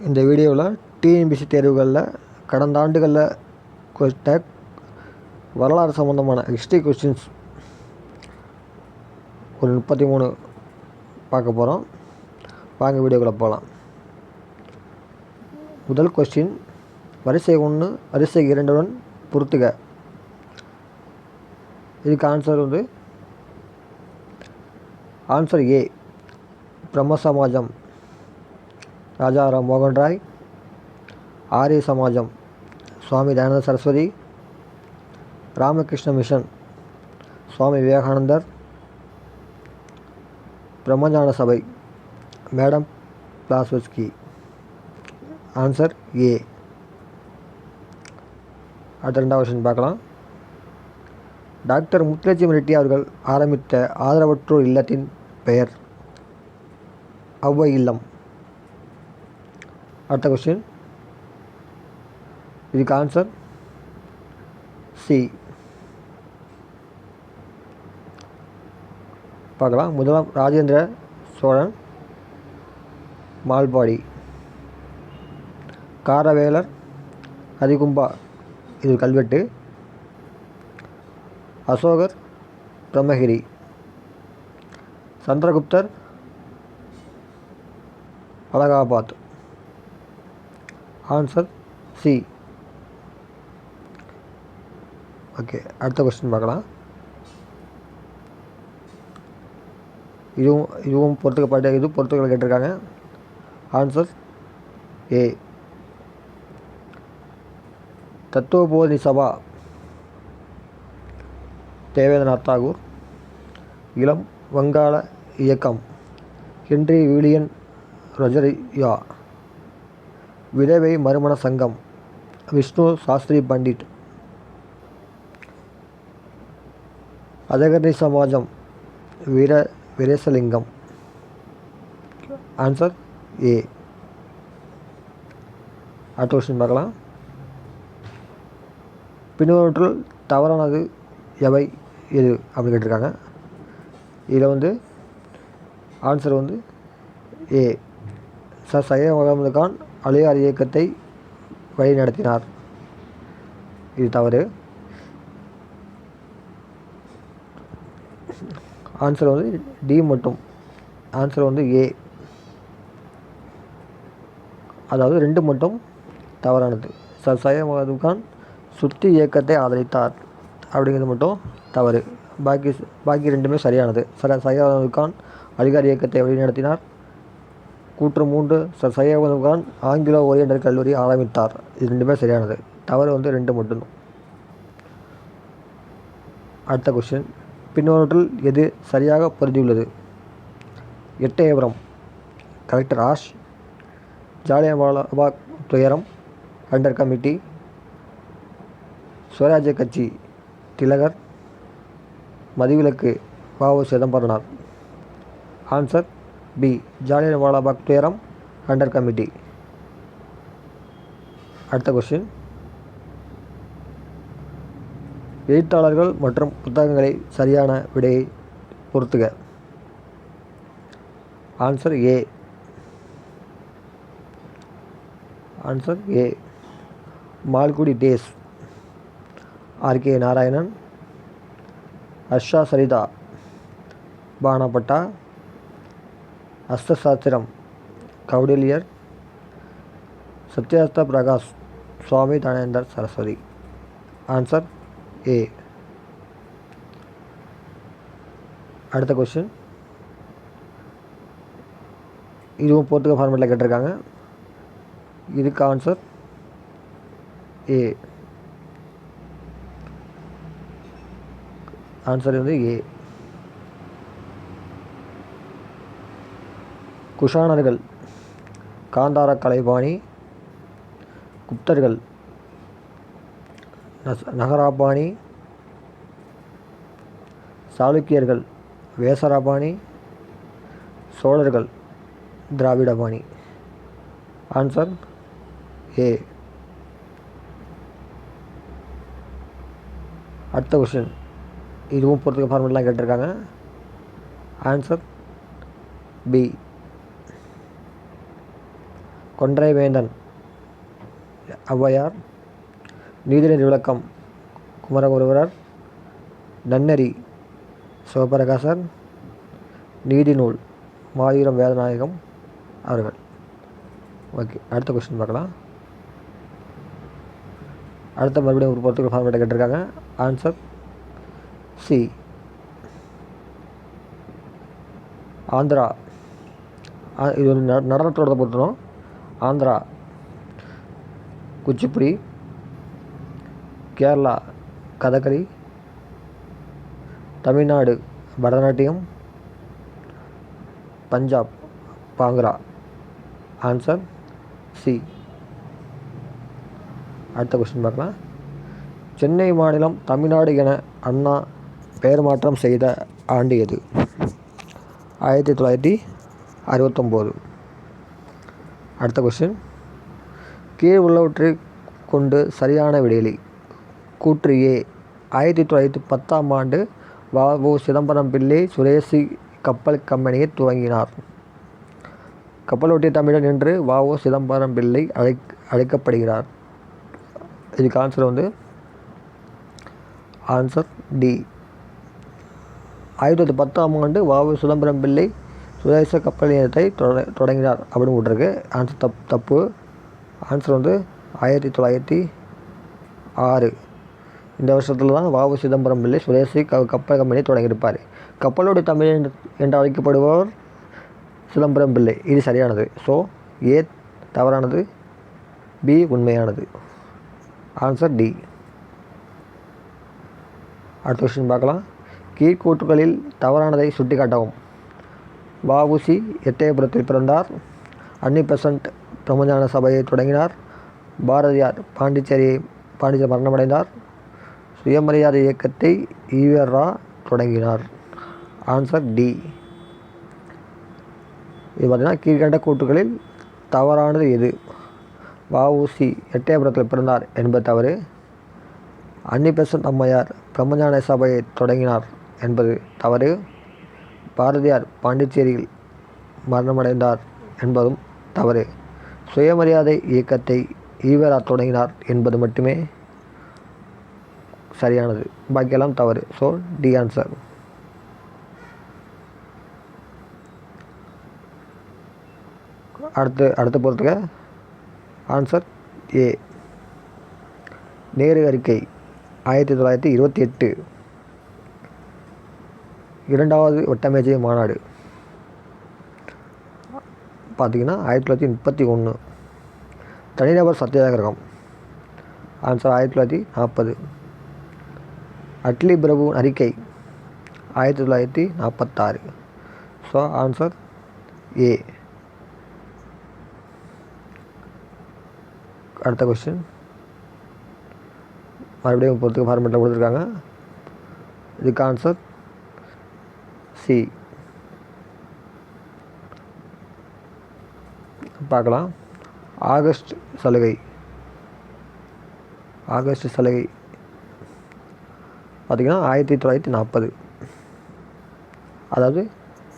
இந்த வீடியோவில் டிஎன்பிசி தேர்வுகளில் கடந்த ஆண்டுகளில் கொடுத்த வரலாறு சம்மந்தமான ஹிஸ்ட்ரி கொஸ்டின்ஸ் ஒரு முப்பத்தி மூணு பார்க்க போகிறோம் வாங்க வீடியோக்குள்ளே போகலாம் முதல் கொஸ்டின் வரிசை ஒன்று வரிசை இரண்டுடன் பொறுத்துக இதுக்கு ஆன்சர் வந்து ஆன்சர் ஏ பிரம்ம சமாஜம் ராஜாராம் மோகன் ராய் ஆரிய சமாஜம் சுவாமி தயானந்த சரஸ்வதி ராமகிருஷ்ண மிஷன் சுவாமி விவேகானந்தர் பிரம்மஞான சபை மேடம் பிளாஸ்வஸ்கி ஆன்சர் ஏ அடுத்த ரெண்டாவது கொஸ்டின் பார்க்கலாம். டாக்டர் முத்துலட்சுமி ரெட்டி அவர்கள் ஆரம்பித்த ஆதரவற்றோர் இல்லத்தின் பெயர் ஒளவை இல்லம் அடுத்த கொஸ்டின் இதுக்கு ஆன்சர் சி பார்க்கலாம். முதலாம் ராஜேந்திர சோழன் மால்பாடி. காரவேலர் ஹரிகும்பா. இது கல்வெட்டு. அசோகர் பிரம்மகிரி. சந்திரகுப்தர் அலகாபாத். Answer C. ஓகே அடுத்த கொஸ்டின் பார்க்கலாம். இதுவும் இதுவும் பொறுத்துக்கப்பட்ட இது பொறுத்துக்கள் கேட்டிருக்காங்க. Answer A. தத்துவபோதி சபா. தேவேந்திரநாத் தாகூர். இளம் வங்காள இயக்கம். ஹென்றி வில்லியன் ரஜரியா. விதவை மறுமண சங்கம். விஷ்ணு சாஸ்திரி பண்டிட். அதகர்ணி சமாஜம். வீர வீரேசலிங்கம். ஆன்சர் ஏ அடுத்த கொஸ்டின் பார்க்கலாம். பின்வற்றுள் தவறானது எவை? எது? அப்படின்னு கேட்டிருக்காங்க. இதில் வந்து ஆன்சர் வந்து ஏ சார் சையத் முகமது கான் அழியார் இயக்கத்தை வழிநடத்தினார். இது தவறு. ஆன்சர் வந்து டி மட்டும். ஆன்சர் வந்து ஏ அதாவது ரெண்டு மட்டும் தவறானது. சர் சையத் கான் சுத்தி இயக்கத்தை ஆதரித்தார். அப்படிங்கிறது மட்டும் தவறு. பாக்கி பாக்கி ரெண்டுமே சரியானது. சர் சையத் முகமது கான் அலிகார் இயக்கத்தை வழிநடத்தினார். கூற்று மூன்று சர் சையத் ஆங்கிலோ ஓரியண்டல் கல்லூரி ஆரம்பித்தார். இது ரெண்டுமே சரியானது. தவறு வந்து ரெண்டு மட்டும்தான் அடுத்த கொஸ்டின் பின்னொன்றில் எது சரியாக பொருந்தியுள்ளது? எட்டயபுரம் கலெக்டர் ஆஷ் ஜாலியன்வாலாபாக் துயரம் அண்டர் கமிட்டி சுவராஜ்ய கட்சி திலகர் மதிவிலக்கு பாவு சிதம்பரனார் ஆன்சர் பி. ஜாலியன்வாலாபாக் துயரம் அண்டர் கமிட்டி அடுத்த கொஸ்டின் எழுத்தாளர்கள் மற்றும் புத்தகங்களை சரியான விடையை பொறுத்துக. Answer A answer A Malgudi days. R K Narayanan. Harsha Charita. Banabhatta Arthashastra கௌடில்யர் சத்யாஸ்த Prakash Swami தனேந்தர் சரஸ்வதி. ஆன்சர் ஏ அடுத்த கொஸ்டின் இதுவும் போர்த்துக ஃபார்மேட்டில் கேட்டிருக்காங்க. இதுக்கு ஆன்சர் ஏ ஆன்சர் வந்து ஏ குஷானர்கள் காந்தார கலைபாணி குப்தர்கள் நஸ் நகராபாணி சாளுக்கியர்கள் வேசராபாணி சோழர்கள் திராவிடபாணி. ஆன்சர் ஏ அடுத்த கொஸ்டின் இதுவும் பொறுத்துக்க ஃபார்மெட்லாம் கேட்டிருக்காங்க. ஆன்சர் பி கொன்றை வேந்தன். ஔவையார் நீதிநெறி விளக்கம். குமரகுருவரர் நன்னெறி. சிவபிரகாசர் நீதிநூல் மாயூரம் வேதநாயகம் அவர்கள். ஓகே அடுத்த கொஸ்டின் பார்க்கலாம். அடுத்த மறுபடியும் ஒரு பொறுத்துக்கு ஃபார்மேட்டை கேட்டிருக்காங்க. Answer C Andhra. இது ஒரு ந- நடனத்தோட பொறுத்தணும். ஆந்திரா குச்சிப்புடி கேரளா கதகளி தமிழ்நாடு பரதநாட்டியம் பஞ்சாப் பாங்க்ரா. ஆன்சர் சி அடுத்த கொஸ்டின் பார்க்கலாம். சென்னை மாநிலம் தமிழ்நாடு என அண்ணா பெயர் மாற்றம் செய்த ஆண்டு எது? ஆயிரத்தி தொள்ளாயிரத்தி அறுபத்தொம்போது. அடுத்த கொஸ்டின் கீழ் உள்ளவற்றை கொண்டு சரியான விடையிலி கூற்று ஏ. ஆயிரத்தி தொள்ளாயிரத்தி பத்தாம் ஆண்டு வ. உ. சிதம்பரம் பிள்ளை சுரேசி கப்பல் கம்பெனியை துவங்கினார். கப்பலோட்டிய தமிழன் என்று வ. உ. சிதம்பரம் பிள்ளை அழை அழைக்கப்படுகிறார். இதுக்கு ஆன்சர் வந்து ஆன்சர் டி ஆயிரத்தி தொள்ளாயிரத்தி பத்தாம் ஆண்டு வ. உ. சிதம்பரம் பிள்ளை சுதேச கப்பல் நிலையத்தை தொட- தொடங்கினார் அப்படின்னு விட்ருக்கு ஆன்சர் தப் தப்பு. ஆன்சர் வந்து ஆயிரத்தி தொள்ளாயிரத்தி ஆறு. இந்த வருஷத்தில் தான் வ உ சிதம்பரம் பிள்ளை சுதேசி க கப்பல் கம்பெனியை தொடங்கியிருப்பார். கப்பலோடு தமிழ் என்று என்று அழைக்கப்படுபவர் சிதம்பரம் பிள்ளை. இது சரியானது. ஸோ ஏ தவறானது பி உண்மையானது. ஆன்சர் டி அடுத்த கொஸ்டின் பார்க்கலாம். கீழ்கூற்றுகளில் தவறானதை சுட்டிக்காட்டவும். வஉசி எட்டயபுரத்தில் பிறந்தார். அன்னி பெசன்ட் பிரம்மஞான சபையை தொடங்கினார். பாரதியார் பாண்டிச்சேரியை பாண்டிச்சேரி மரணமடைந்தார். சுயமரியாதை இயக்கத்தை ஈவரா தொடங்கினார். ஆன்சர் டி இது பார்த்திங்கன்னா கீழ்கண்ட கூற்றுகளில் தவறானது எது? வஉசி எட்டயபுரத்தில் பிறந்தார் என்பது தவறு. அன்னி பெசன்ட் அம்மையார் பிரம்மஞான சபையை தொடங்கினார் என்பது தவறு. பாரதியார் பாண்டிச்சேரியில் மரணமடைந்தார் என்பதும் தவறு. சுயமரியாதை இயக்கத்தை ஈவரா தொடங்கினார் என்பது மட்டுமே சரியானது. பாக்கியெல்லாம் தவறு. ஸோ டி ஆன்சர் அடுத்து அடுத்த பொறுத்துக்க ஆன்சர் ஏ நேரு அறிக்கை ஆயிரத்தி தொள்ளாயிரத்தி இருபத்தி எட்டு. இரண்டாவது வட்டமேஜை மாநாடு. பார்த்தீங்கன்னா ஆயிரத்தி தொள்ளாயிரத்தி முப்பத்தி ஒன்று தனிநபர் சத்தியாகிரகம். ஆன்சர் ஆயிரத்தி தொள்ளாயிரத்தி நாற்பது அட்லி பிரபு அறிக்கை ஆயிரத்தி தொள்ளாயிரத்தி நாற்பத்தாறு ஸோ ஆன்சர் ஏ அடுத்த கொஸ்டின் மறுபடியும் பொறுத்துக்கு ஃபார்மெட்டில் கொடுத்துருக்காங்க. இதுக்கு ஆன்சர் சி. பார்க்கலாம். ஆகஸ்ட் சலுகை. ஆகஸ்ட் சலுகை. பார்த்திங்கன்னா ஆயிரத்தி தொள்ளாயிரத்தி நாற்பது. அதாவது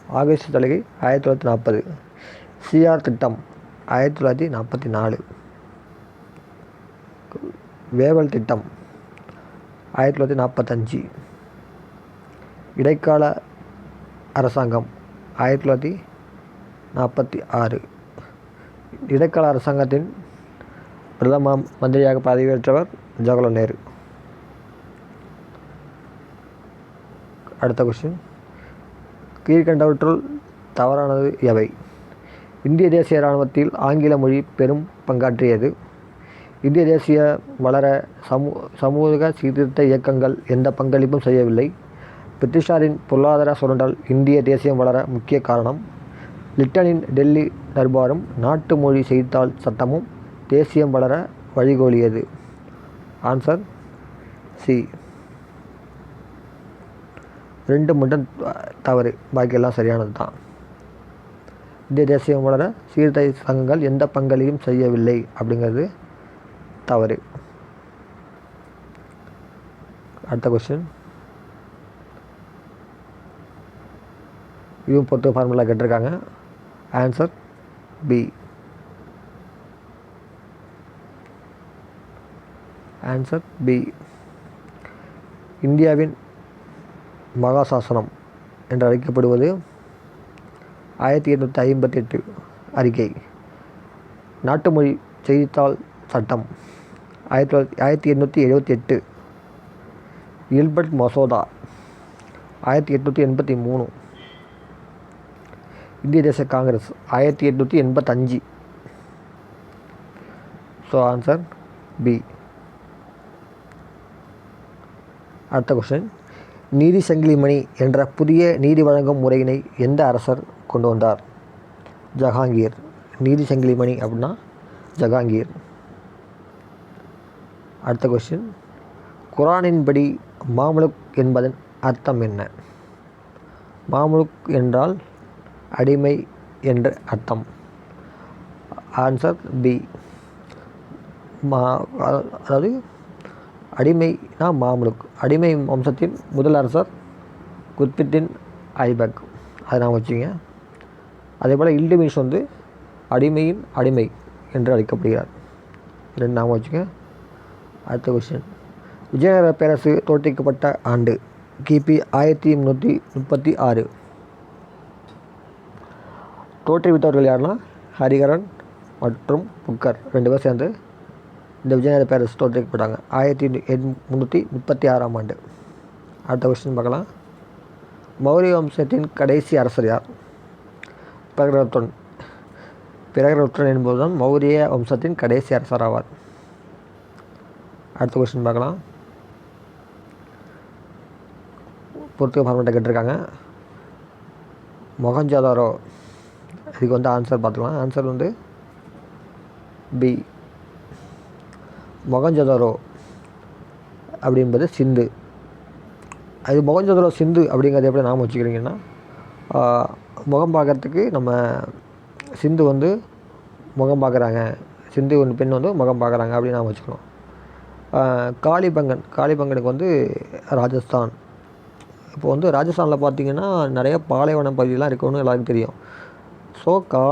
ஆகஸ்ட் சலுகை ஆயிரத்தி தொள்ளாயிரத்தி நாற்பது. சிஆர் திட்டம் ஆயிரத்தி தொள்ளாயிரத்தி நாற்பத்தி நாலு. வேவல் திட்டம் ஆயிரத்தி தொள்ளாயிரத்தி நாற்பத்தஞ்சு. இடைக்கால அரசாங்கம். ஆயிரத்தி தொள்ளாயிரத்தி நாற்பத்தி ஆறு. இடைக்கால அரசாங்கத்தின் பிரதம மந்திரியாக பதவியேற்றவர் ஜவஹர்லால் நேரு. அடுத்த கொஸ்டின் கீழ்கண்டவற்றுள் தவறானது எவை? இந்திய தேசிய இராணுவத்தில் ஆங்கில மொழி பெரும் பங்காற்றியது. இந்திய தேசிய வளர சமூ சமூக சீர்திருத்த இயக்கங்கள் எந்த பங்களிப்பும் செய்யவில்லை. பிரிட்டிஷாரின் பொருளாதார சுரண்டல் இந்திய தேசியம் வளர முக்கிய காரணம். லிட்டனின் டெல்லி தர்பாரும் நாட்டு மொழி செய்தித்தாள் சட்டமும் தேசியம் வளர வழிகோலியது. Answer C. ரெண்டு மட்டும் தவறு. பாக்கியெல்லாம் சரியானது தான். இந்திய தேசியம் வளர சீர்திருத்த சங்கங்கள் எந்த பங்களியும் செய்யவில்லை அப்படிங்கிறது தவறு. அடுத்த கொஸ்டின் இதுவும் பொறுத்த ஃபார்முலா கேட்டிருக்காங்க. ஆன்சர் பி ஆன்சர் பி இந்தியாவின் மகாசாசனம் என்று அழைக்கப்படுவது ஆயிரத்தி எட்நூற்றி ஐம்பத்தி எட்டு அறிக்கை. நாட்டு மொழி செய்தித்தாள் சட்டம் ஆயிரத்தி தொள்ளாயிரத்தி ஆயிரத்தி எண்ணூற்றி எழுபத்தி எட்டு இல்பர்ட் மசோதா ஆயிரத்தி எட்நூற்றி எண்பத்தி மூணு. இந்திய தேச காங்கிரஸ் ஆயிரத்தி எட்நூற்றி எண்பத்தஞ்சு. ஸோ ஆன்சர் பி அடுத்த கொஸ்டின் நீதி சங்கிலிமணி என்ற புதிய நீதி வழங்கும் முறையினை எந்த அரசர் கொண்டு வந்தார்? ஜஹாங்கீர். நீதி சங்கிலிமணி அப்படின்னா ஜஹாங்கீர். அடுத்த கொஸ்டின் குரானின்படி மாமுலுக் என்பதன் அர்த்தம் என்ன? மாமுலுக் என்றால் அடிமை என்று அர்த்தம். ஆன்சர் பி மா அதாவது அடிமைனா மாமுலுக். அடிமை வம்சத்தின் முதல் அரசர் குத்பித்தின் ஐபக். அதை நான் வச்சுங்க அதே போல் இல்டுமிஷ் வந்து அடிமையின் அடிமை என்று அழைக்கப்படுகிறார். ரெண்டு நாம வச்சுங்க அடுத்த கொஸ்டின் விஜயநகர பேரரசு தோற்றுவிக்கப்பட்ட ஆண்டு கிபி ஆயிரத்தி முந்நூற்றி முப்பத்தி ஆறு. தோற்றுவித்தவர்கள் யாருன்னா? ஹரிகரன் மற்றும் புக்கர். ரெண்டு பேர் சேர்ந்து இந்த விஜயநகர பேரரசு தோற்றுவிக்கப்பட்டாங்க ஆயிரத்தி எண் முந்நூற்றி முப்பத்தி ஆறாம் ஆண்டு. அடுத்த கொஸ்டின் பார்க்கலாம். மௌரிய வம்சத்தின் கடைசி அரசர் யார்? பிரகரத்தன் பிரகரத்தன் என்பதுதான் மௌரிய வம்சத்தின் கடைசி அரசர் ஆவார். அடுத்த கொஸ்டின் பார்க்கலாம். பொறுத்து ஃபார்மேட்டை கேட்டிருக்காங்க. மொகஞ்சாதாரோ இதுக்கு வந்து ஆன்சர் பார்த்துக்கலாம். ஆன்சர் வந்து பி மொகஞ்சதரோ அப்படின்பது சிந்து. அது மொகஞ்சதாரோ சிந்து அப்படிங்கிறது எப்படி நாம வச்சுக்கிறீங்கன்னா முகம் பார்க்கறதுக்கு நம்ம சிந்து வந்து முகம் பார்க்குறாங்க. சிந்து ஒன்று பெண் வந்து முகம் பார்க்குறாங்க அப்படின்னு நாம் வச்சுக்கணும். காளிபங்கன் காளிபங்கனுக்கு வந்து ராஜஸ்தான். இப்போ வந்து ராஜஸ்தானில் பார்த்தீங்கன்னா நிறைய பாலைவன பகுதியெலாம் இருக்குன்னு எல்லாருக்கும் தெரியும். ஸோ கா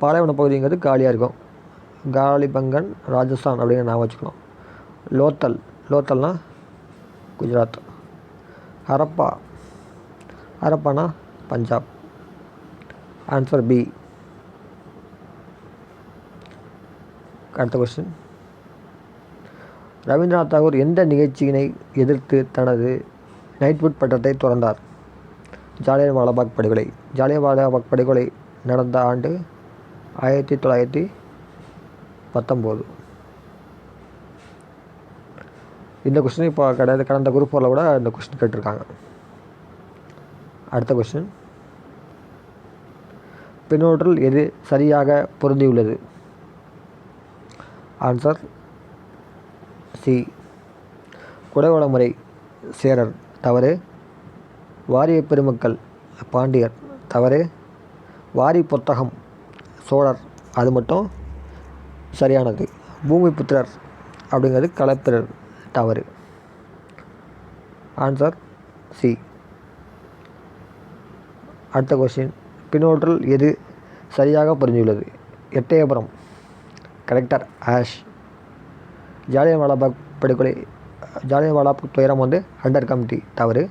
பாலைவன பகுதிங்கிறது காலியாக இருக்கும். காலிபங்கன் ராஜஸ்தான் அப்படின்னு நான் வச்சுக்கணும். லோத்தல் லோத்தல்னா குஜராத். ஹரப்பா ஹரப்பானா பஞ்சாப். ஆன்சர் பி அடுத்த கொஸ்டின் ரவீந்திரநாத் தாகூர் எந்த நிகழ்ச்சியினை எதிர்த்து தனது நைட்வுட் பட்டத்தை துறந்தார்? ஜாலியன் வாலாபாக் படுகொலை ஜாலியன் வாலாபாக் படுகொலை நடந்த ஆண்டு ஆயிரத்தி தொள்ளாயிரத்தி பத்தொம்போது. இந்த கொஸ்டின் இப்போ கடந்த கடந்த குரூப் ஃபோரில் கூட இந்த கொஸ்டின் கேட்டிருக்காங்க. அடுத்த கொஸ்டின் பின்னோற்றில் எது சரியாக பொருந்தியுள்ளது? ஆன்சர் சி குடவள முறை சேரர் தவறு. வாரிய பெருமக்கள் பாண்டியர் தவறு வாரி புத்தகம் சோழர் அது மட்டும் சரியானது. பூமிபுத்திரர் அப்படிங்கிறது களப்பிரர் தவறு. ஆன்சர் சி அடுத்த கொஸ்டின் பின்னோற்றல் எது சரியாக புரிஞ்சுள்ளது எட்டயபுரம். கலெக்டர் ஆஷ் ஜாலியன் வாலாபாக் படுகொலை ஜாலியன் வாலாபாக் துயரம் வந்து அண்டர் கமிட்டி தவறு.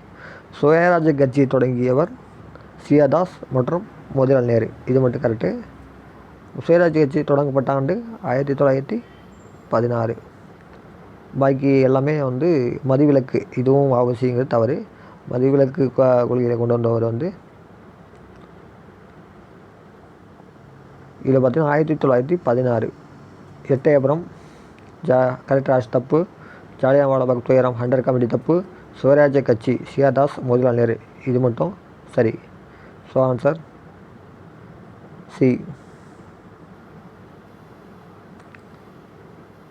சுயராஜ கட்சி தொடங்கியவர் சியாதாஸ் மற்றும் மோதிலால் நேரு. இது மட்டும் கரெக்டு சுயராஜ்ய கட்சி தொடங்கப்பட்ட ஆண்டு ஆயிரத்தி தொள்ளாயிரத்தி பதினாறு. பாக்கி எல்லாமே வந்து மதுவிலக்கு. இதுவும் அவசியங்கிறது தவறு. மதுவிலக்கு கொள்கையை கொண்டு வந்தவர் வந்து இதில் பார்த்தீங்கன்னா ஆயிரத்தி தொள்ளாயிரத்தி பதினாறு. எட்டயபுரம் ஜா கலெக்டர் ஆஷ் தப்பு. ஜாலியன் வாலாபாக் துயரம் ஹண்டர் கமிட்டி தப்பு. சுவராஜ்ய கட்சி சியாதாஸ் மோதிலால் நேரு. இது மட்டும்? சரி. ஸோ ஆன்சர் சி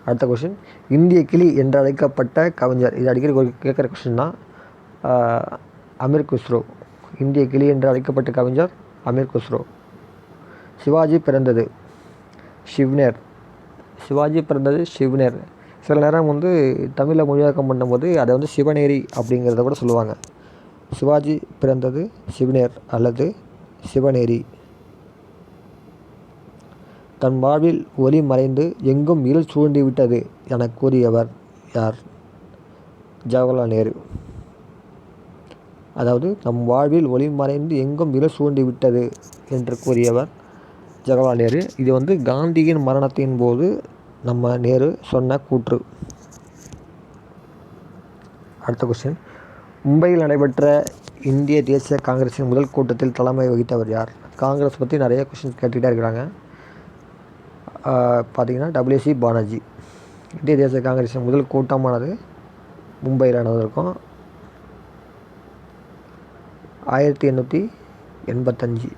அடுத்த கொஷின் இந்திய கிளி என்று அழைக்கப்பட்ட கவிஞர். இது அடிக்கடி கேட்குற கொஷின் தான். அமீர் குஸ்ரோ. இந்திய கிளி என்று அழைக்கப்பட்ட கவிஞர் அமீர் குஸ்ரோ. சிவாஜி பிறந்தது. ஷிவ்னேர் சிவாஜி பிறந்தது ஷிவ்னேர் சில நேரம் வந்து தமிழில் மொழியாக்கம் பண்ணும்போது அதை வந்து சிவநேரி அப்படிங்கிறத கூட சொல்லுவாங்க. சிவாஜி பிறந்தது சிவனேர் அல்லது சிவநேரி. தன் வாழ்வில் ஒளி மறைந்து எங்கும் இருள் சூழ்ந்து விட்டது என கூறியவர் யார்? ஜவஹர்லால் நேரு. அதாவது நம் வாழ்வில் ஒளி மறைந்து எங்கும் இருள் சூழ்ந்து விட்டது என்று கூறியவர் ஜவஹர்லால் நேரு. இது வந்து காந்தியின் மரணத்தின் போது நம்ம நேரு சொன்ன கூற்று. அடுத்த கொஸ்டின் மும்பையில் நடைபெற்ற இந்திய தேசிய காங்கிரஸின் முதல் கூட்டத்தில் தலைமை வகித்தவர் யார்? காங்கிரஸ் பற்றி நிறைய கொஷின்ஸ் கேட்டுக்கிட்டே இருக்கிறாங்க. பார்த்தீங்கன்னா டபிள்யூசி பானர்ஜி. இந்திய தேசிய காங்கிரஸின் முதல் கூட்டமானது மும்பையில் நடந்திருக்கும். ஆயிரத்தி எண்ணூற்றி எண்பத்தஞ்சு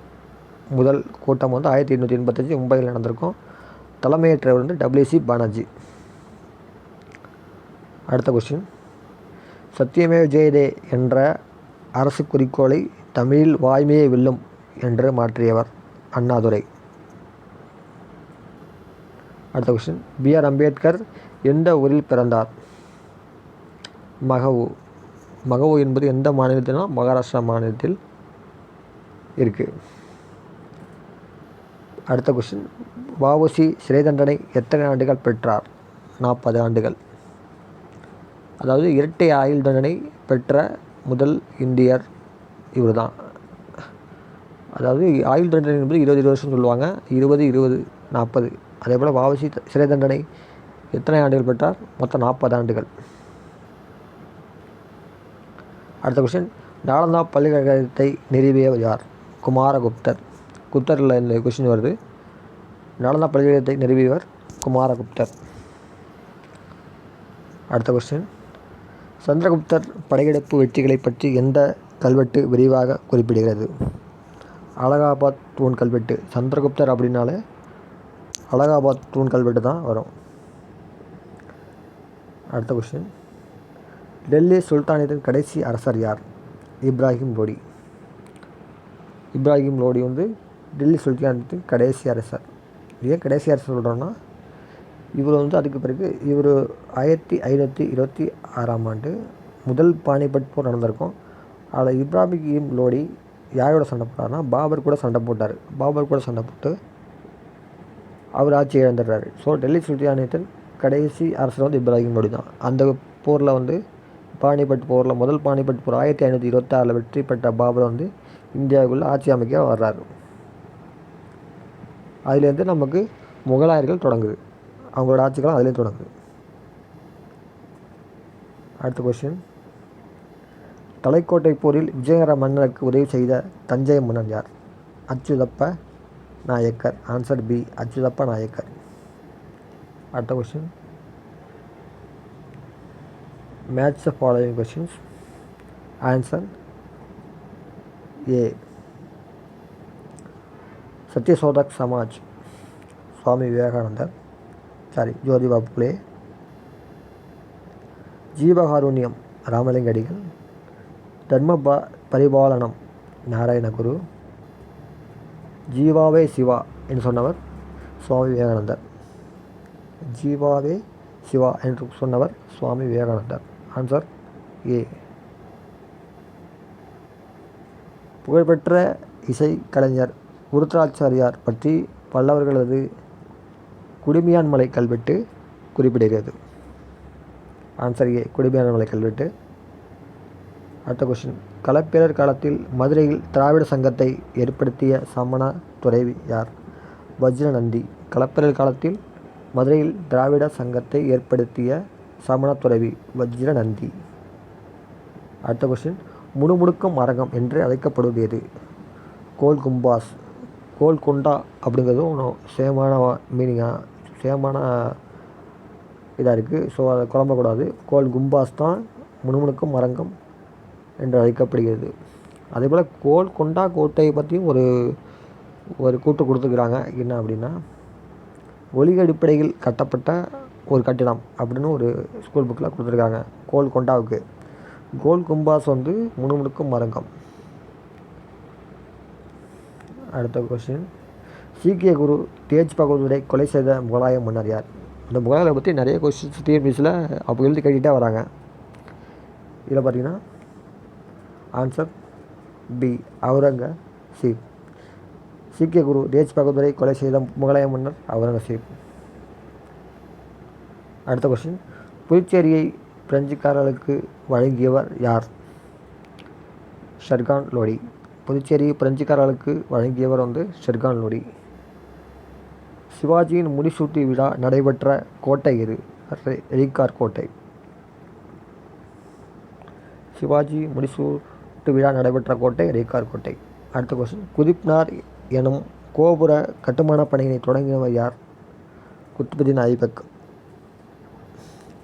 முதல் கூட்டம் வந்து ஆயிரத்தி எண்ணூற்றி எண்பத்தஞ்சு மும்பையில் நடந்திருக்கும். தலைமையேற்றவர் வந்து டபிள்யூசி பானர்ஜி அடுத்த கொஸ்டின் சத்தியமேவ ஜெயதே என்ற அரசு குறிக்கோளை தமிழில் வாய்மையை வெல்லும் என்று மாற்றியவர் அண்ணாதுரை. அடுத்த கொஸ்டின் பி ஆர் அம்பேத்கர் எந்த ஊரில் பிறந்தார்? மகவு. மகவு என்பது எந்த மாநிலத்திலும் மகாராஷ்டிரா மாநிலத்தில் இருக்குது அடுத்த கொஸ்டின் வஉசி சிறை தண்டனை எத்தனை ஆண்டுகள் பெற்றார்? நாற்பது ஆண்டுகள். அதாவது இரட்டை ஆயுள் தண்டனை பெற்ற முதல் இந்தியர் இவர் தான் அதாவது ஆயுள் தண்டனை என்பது இருபது இருபது வருஷம் சொல்லுவாங்க. இருபது இருபது நாற்பது. அதே போல் வஉசி சிறை தண்டனை எத்தனை ஆண்டுகள் பெற்றார்? மொத்தம் நாற்பது ஆண்டுகள். அடுத்த கொஸ்டின் நாலந்தா பல்கலைக்கழகத்தை நிறுவியவர் யார்? குமாரகுப்தர். குப்தரில் இந்த கொஷின் வருது. நாலந்தா பல்கலைக்கழகத்தை நிறுவியவர் குமாரகுப்தர். அடுத்த கொஸ்டின் சந்திரகுப்தர் படையெடுப்பு வெற்றிகளை பற்றி எந்த கல்வெட்டு விரிவாக குறிப்பிடுகிறது? அலகாபாத் தூண் கல்வெட்டு. சந்திரகுப்தர் அப்படின்னாலே அலகாபாத் தூண் கல்வெட்டு தான் வரும். அடுத்த கொஸ்டின் டெல்லி சுல்தானியத்தின் கடைசி அரசர் யார்? இப்ராஹிம் லோடி. இப்ராஹிம் லோடி வந்து டெல்லி சுல்தானியத்தின் கடைசி அரசர். ஏன் கடைசி அரசர் சொல்கிறோன்னா இவர் வந்து அதுக்கு பிறகு இவர் ஆயிரத்தி ஐநூற்றி இருபத்தி ஆறாம் ஆண்டு முதல் பானிபட் போர் நடந்திருக்கும். அதில் இப்ராஹிம் லோடி யாரோட சண்டை போட்டார்னா பாபர் கூட சண்டை போட்டார். பாபர் கூட சண்டை போட்டு அவர் ஆட்சி இழந்துடுறாரு. ஸோ டெல்லி சுல்தானியத்தின் கடைசி அரசர் வந்து இப்ராஹிம் லோடி தான். அந்த போரில் வந்து பானிபட் போரில் முதல் பானிபட் போர் ஆயிரத்தி ஐநூற்றி இருபத்தாறில் வெற்றி பெற்ற பாபர் வந்து இந்தியாவுக்குள்ளே ஆட்சி அமைக்க வர்றாரு. அதுலேருந்து நமக்கு முகலாயர்கள் தொடங்குது. அவங்களோட ஆட்சிக்காலம் அதுலேயும் தொடங்குது. அடுத்த கொஸ்டின் தலைக்கோட்டை போரில் விஜயநகர மன்னருக்கு உதவி செய்த தஞ்சை மன்னன் யார்? Achuthappa Nayakkar. Answer B Achuthappa Nayakkar. அடுத்த question match the following questions answer A Satyashodhak Samaj. Swami Vivekanandar. Sorry Jyotiba Phule. ஜீவகாருண்யம் ராமலிங்க அடிகள் தர்ம ப பரிபாலனம் நாராயணகுரு ஜீவாவே சிவா என்று சொன்னவர் சுவாமி விவேகானந்தர். ஜீவாவே சிவா என்று சொன்னவர் சுவாமி விவேகானந்தர். ஆன்சர் ஏ புகழ்பெற்ற இசை கலைஞர் உருத்ராச்சாரியார் பற்றி பல்லவர்களது குடுமியான்மலை கல்வெட்டு குறிப்பிடுகிறது. ஆன்சர் ஏ குடுமியான்மலை கல்வெட்டு. அடுத்த கொஸ்டின் களப்பிரர் காலத்தில் மதுரையில் திராவிட சங்கத்தை ஏற்படுத்திய சமண துறைவி யார்? வஜ்ரநந்தி களப்பிரர் காலத்தில் மதுரையில் திராவிட சங்கத்தை ஏற்படுத்திய சமண துறவி வஜ்ரநந்தி அடுத்த கொஸ்டின் முணுமுணுக்கும் அரங்கம் என்று அழைக்கப்படுவது எது? கோல் கும்பாஸ். கோல்கொண்டா அப்படிங்கிறதும் ஒன்றும் சேமான மீனிங்காக சேமான இதாக இருக்குது ஸோ அதை குழம்பக்கூடாது. கோல் கும்பாஸ் தான் முணுமுணுக்கும் மரங்கம் என்று அழைக்கப்படுகிறது. அதேபோல் கோல் கொண்டா கோட்டையை பற்றியும் ஒரு ஒரு கூட்டு கொடுத்துருக்குறாங்க. என்ன அப்படின்னா ஒலி அடிப்படையில் கட்டப்பட்ட ஒரு கட்டிடம் அப்படின்னு ஒரு ஸ்கூல் புக்கில் கொடுத்துருக்காங்க. கோல் கொண்டாவுக்கு கோல் கும்பாஸ் வந்து முணுமுணுக்கும் மரங்கம் அடுத்த கொஸ்டின் சீக்கிய குரு தேஜ் பகதூரை கொலை செய்த முகலாய மன்னர் யார்? இந்த முகலாயரை பற்றி நிறைய கொஸ்டின்ஸ் டிஎன்பிஎஸ்சியில் அப்போ எழுதி கட்டிகிட்டே வராங்க. இதில் பார்த்தீங்கன்னா ஆன்சர் பி அவுரங்க சீப் சீக்கிய குரு தேஜ் பகதூரை கொலை செய்த முகலாய மன்னர் அவுரங்கசீப். அடுத்த கொஸ்டின் புதுச்சேரியை பிரெஞ்சுக்காரர்களுக்கு வழங்கியவர் யார்? ஷர்கான் லோடி. புதுச்சேரி பிரெஞ்சுக்காரர்களுக்கு வழங்கியவர் வந்து ஷெர்கான் லோடி. சிவாஜியின் முடிசூட்டு விழா நடைபெற்ற கோட்டை இது ரெலிகார் கோட்டை. சிவாஜி முடிசூட்டு விழா நடைபெற்ற கோட்டை ரெலிகார் கோட்டை. அடுத்த கொஸ்டின் குதிப்னார் எனும் கோபுர கட்டுமான பணியினை தொடங்கியவர் யார்? குத்புதீன் ஐபக்.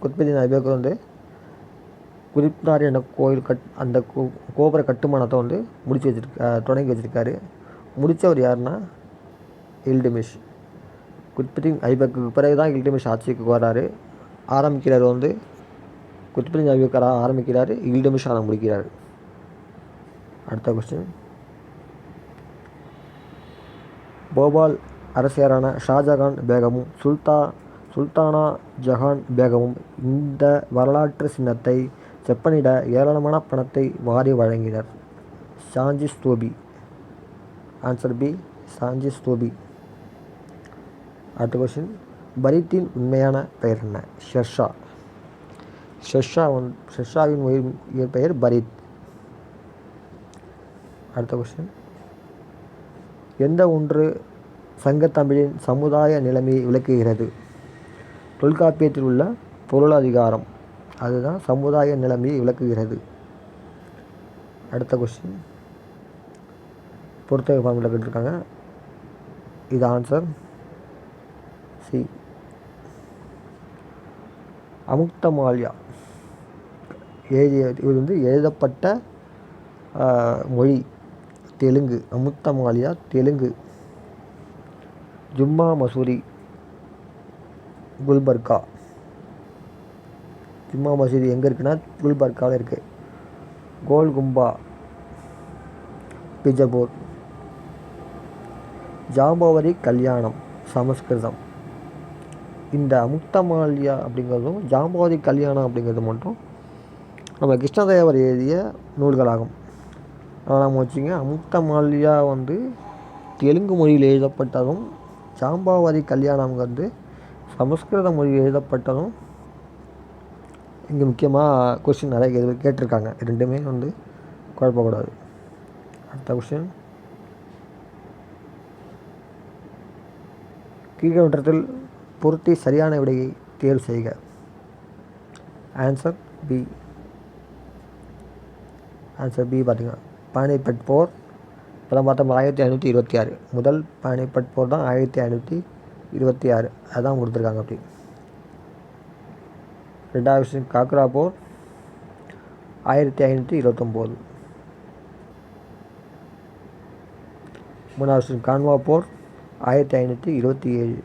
குத்புதீன் ஐபக் வந்து குறிப்பிட்டார் என கோயில் கட் அந்த கோ கோபுர கட்டுமானத்தை வந்து முடிச்சு வச்சிருக்க தொடங்கி வச்சுருக்காரு. முடித்தவர் யாருன்னா இல்டுமிஷ். குத்புதீன் ஐபக்கு பிறகு தான் இல்டுமிஷ் ஆட்சிக்கு வராரு ஆரம்பிக்கிறார் வந்து குத்புதீன் ஐபக் ஆரம்பிக்கிறார் இல்டுமிஷ் அதை முடிக்கிறார். அடுத்த கொஸ்டின் போபால் அரசியரான ஷாஜகான் பேகமும் சுல்தா சுல்தானா ஜஹான் பேகமும் இந்த வரலாற்று சின்னத்தை செப்பனிட ஏராளமான பணத்தை வாரி வழங்கினர். சாஞ்சி ஸ்தூபி. ஆன்சர் பி சாஞ்சி ஸ்தூபி. அடுத்த கொஸ்டின் பரித்தின் உண்மையான பெயர் என்ன? ஷெர்ஷா. ஷெர்ஷா ஒன் ஷெர்ஷாவின் உயிர் உயிர் பெயர் பரித். அடுத்த கொஸ்டின் எந்த ஒன்று சங்கத்தமிழின் சமுதாய நிலைமையை விளக்குகிறது? தொல்காப்பியத்தில் உள்ள பொருளதிகாரம். அதுதான் சமுதாய நிலைமையை விளக்குகிறது. அடுத்த கொஸ்டின் பொறுத்தக ஃபார்மில் கேட்டிருக்காங்க இது ஆன்சர் சி அமுக்தமால்யா எழுதிய இது வந்து எழுதப்பட்ட மொழி தெலுங்கு. அமுக்தமாலியா தெலுங்கு. ஜும்மா மசூரி குல்பர்கா. ஜும்மா மசூதி எங்கே இருக்குன்னா குல்பர்காவில் இருக்குது கோல் கும்பா பிஜப்பூர். ஜாம்பவரி கல்யாணம் சமஸ்கிருதம். இந்த முக்தமாலியா அப்படிங்கிறதும் ஜாம்பவதி கல்யாணம் அப்படிங்கிறது மட்டும் நம்ம கிருஷ்ணதேவர் எழுதிய நூல்களாகும். அதெல்லாம் வச்சுங்க அமுக்தமால்யா வந்து தெலுங்கு மொழியில் எழுதப்பட்டதும் ஜாம்பாவதி கல்யாணம் வந்து சமஸ்கிருத மொழியில் எழுதப்பட்டதும் இங்கே முக்கியமாக கொஸ்டின் நிறைய கேள்வி கேட்டிருக்காங்க. ரெண்டுமே வந்து குழப்பக்கூடாது அடுத்த கொஸ்டின் கீழ்கண்டத்தில் பொருத்தி சரியான விடையை தேர்வு செய்க. ஆன்சர் பி ஆன்சர் பி பார்த்தீங்கன்னா பானிபட் போர் இப்போ பார்த்தோம் ஆயிரத்தி ஐநூற்றி இருபத்தி ஆறு. முதல் பானிபட் போர் தான் ஆயிரத்தி ஐநூற்றி இருபத்தி ஆறு. அதான் கொடுத்துருக்காங்க அப்படி. ரெண்டாவது விஷயம் காக்ரா போர் ஆயிரத்தி ஐநூற்றி இருபத்தொம்போது. மூணாவது விஷயம் கான்வா போர் ஆயிரத்தி ஐநூற்றி இருபத்தி ஏழு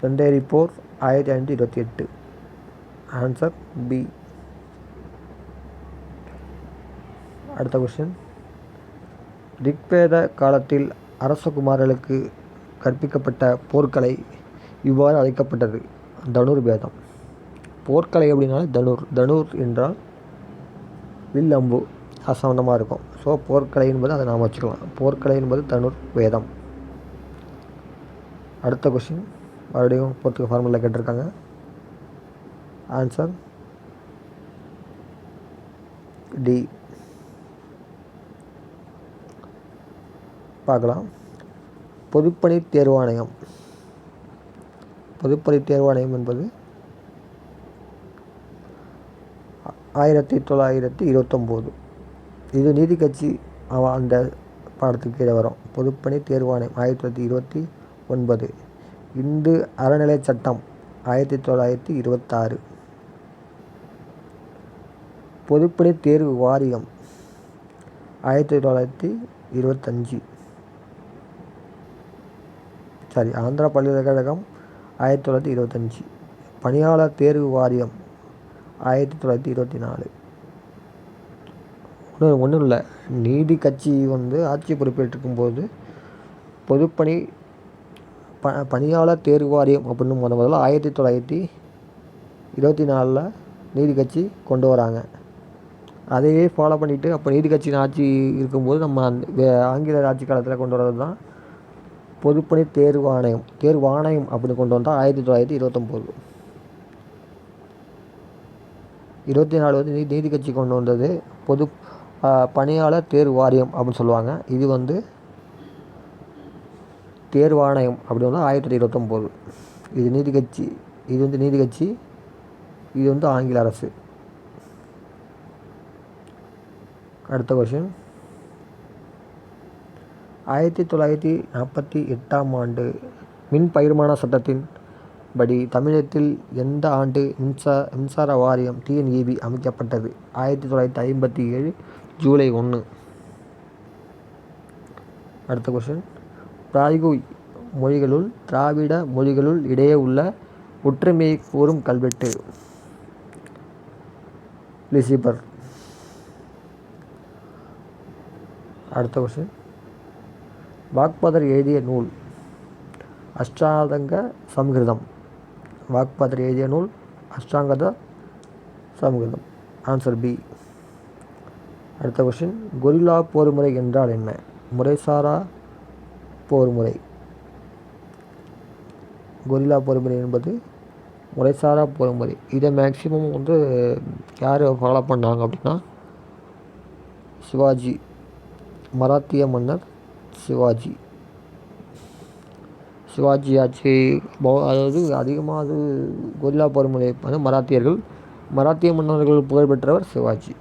செண்டேரி போர் ஆயிரத்தி ஐநூற்றி இருபத்தி எட்டு ஆன்சர் பி அடுத்த கொஸ்டின் ரிக்வேத காலத்தில் அரசகுமாரர்களுக்கு கற்பிக்கப்பட்ட போர்க்கலை இவ்வாறு அழைக்கப்பட்டது. தனுர்பேதம் போர்க்கலை அப்படின்னாலே தனுர் தனுர் என்றால் வில் அம்பு அசம்பந்தமாக இருக்கும். ஸோ போர்க்கலை என்பது அதை நாம் வச்சுக்கலாம். போர்க்கலை என்பது தனுர் வேதம் அடுத்த கொஸ்டின் மறுபடியும் போர்த்துக்கு ஃபார்முலா கேட்டிருக்காங்க. ஆன்சர் டி பார்க்கலாம். பொதுப்பணி தேர்வாணையம். பொதுப்பணி தேர்வாணையம் என்பது ஆயிரத்தி தொள்ளாயிரத்தி இருபத்தொம்போது. இது நீதி கட்சி அவ- அந்த பாடத்துக்கு கீழே வரும். பொதுப்பணி தேர்வாணையம் ஆயிரத்தி தொள்ளாயிரத்தி இருபத்தி ஒன்பது இந்து அறநிலை சட்டம் ஆயிரத்தி தொள்ளாயிரத்தி இருபத்தாறு. பொதுப்பணி தேர்வு வாரியம் ஆயிரத்தி தொள்ளாயிரத்தி இருபத்தஞ்சி. சாரி ஆந்திரா பல்கலைக்கழகம் ஆயிரத்தி தொள்ளாயிரத்தி இருபத்தஞ்சி. பணியாளர் தேர்வு வாரியம் ஆயிரத்தி தொள்ளாயிரத்தி இருபத்தி நாலு. ஒன்றும் ஒன்றும் இல்லை. நீதி கட்சி வந்து ஆட்சி பொறுப்பேற்றிருக்கும் போது பொதுப்பணி ப பணியாளர் தேர்வு வாரியம் அப்படின்னு முத முதல்ல ஆயிரத்தி தொள்ளாயிரத்தி இருபத்தி நாலில் நீதி கட்சி கொண்டு வராங்க. அதையே ஃபாலோ பண்ணிவிட்டு அப்போ நீதி கட்சியின் ஆட்சி இருக்கும்போது நம்ம அந்த ஆங்கில ஆட்சி காலத்தில் கொண்டு வரது தான் பொதுப்பணி தேர்வு ஆணையம் அப்படின்னு கொண்டு வந்தால் ஆயிரத்தி தொள்ளாயிரத்தி இருபத்தொம்போது. இருபத்தி நாலு வந்து நீ நீதி கட்சி கொண்டு வந்தது பொது பணியாளர் தேர்வு வாரியம் அப்படின்னு சொல்லுவாங்க. இது வந்து தேர்வாணையம் அப்படி வந்து ஆயிரத்தி தொள்ளாயிரத்தி இருபத்தொம்போது. இது நீதி கட்சி இது வந்து நீதி கட்சி இது வந்து ஆங்கில அரசு. அடுத்த கொஷின் ஆயிரத்தி தொள்ளாயிரத்தி நாற்பத்தி எட்டாம் ஆண்டு மின் பகிர்மான சட்டத்தின் படி தமிழகத்தில் எந்த ஆண்டு மின்சார மின்சார வாரியம் டிஎன்இபி அமைக்கப்பட்டது? ஆயிரத்தி தொள்ளாயிரத்தி ஐம்பத்தி ஏழு ஜூலை ஒன்று அடுத்த கொஷின் பிராய்கு மொழிகளுள் திராவிட மொழிகளுள் இடையே உள்ள ஒற்றுமையை கூறும் கல்வெட்டு. லிசிபர் அடுத்த கொஷின் வாக்பதர் எழுதிய நூல் அஷ்டாதங்க சம்ஹிருதம் வாக்பதர் எழுதிய நூல் அஷ்டாங்கத சம்ஹிருதம் ஆன்சர் பி அடுத்த கொஷின் கொரில்லா போர்முறை என்றால் என்ன? முறைசாரா போர்முறை. கொரில்லா போர்முறை என்பது முறைசாரா போர்முறை. இதை மேக்சிமம் வந்து யார் ஃபாலோ பண்ணாங்க அப்படின்னா சிவாஜி மராத்திய மன்னர் சிவாஜி. சிவாஜி ஆட்சி அதாவது அதிகமாக அது கொரில்லா போர்முறை வந்து மராத்தியர்கள் மராத்திய மன்னர்கள் புகழ்பெற்றவர் சிவாஜி.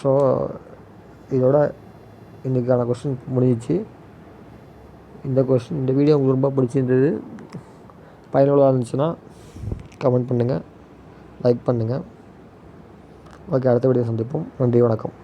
ஸோ இதோட இன்றைக்கான கொஸ்டின் முடிஞ்சிச்சு. இந்த கொஸ்டின் இந்த வீடியோ உங்களுக்கு ரொம்ப பிடிச்சிருந்தது பயனுள்ளதாக இருந்துச்சுன்னா கமெண்ட் பண்ணுங்கள் லைக் பண்ணுங்கள் ஓகே அடுத்த வீடியோ சந்திப்போம். நன்றி வணக்கம்.